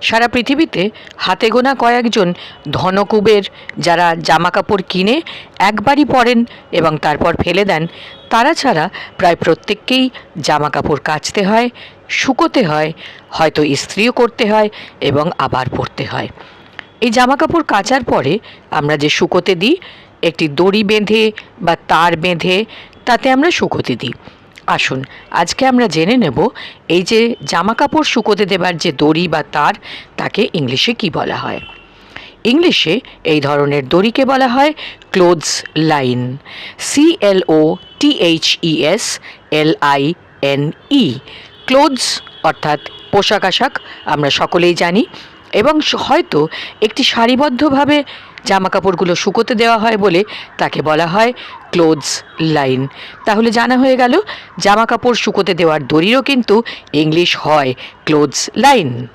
সারা পৃথিবীতে হাতে গোনা কয়েকজন ধনকুবের যারা জামা কাপড় কিনে একবারই পরেন এবং তারপর ফেলে দেন, তারা ছাড়া প্রায় প্রত্যেককেই জামা কাপড় কাচতে হয়, শুকোতে হয়, হয়তো ইস্ত্রিও করতে হয় এবং আবার পরতে হয়। এই জামা কাপড় কাচার পরে আমরা যে শুকোতে দিই, একটি দড়ি বেঁধে বা তার বেঁধে তাতে আমরা শুকোতে দিই। আসুন, আজকে আমরা জেনে নেব এই যে জামা কাপড় শুকোতে দেবার যে দড়ি বা তার, তাকে ইংলিশে কি বলা হয়? ইংলিশে এই ধরনের দড়িকে বলা হয় clothes line C L O T H E S L I N E clothes অর্থাৎ পোশাক আশাক আমরা সকলেই জানি এবং হয়তো একটি সারিবদ্ধভাবে জামা কাপড়গুলো শুকোতে দেওয়া হয় বলে তাকে বলা হয় ক্লোথস লাইন। তাহলে জানা হয়ে গেল জামা কাপড় শুকোতে দেওয়ার দড়িরও কিন্তু ইংলিশ হয় ক্লোথস লাইন।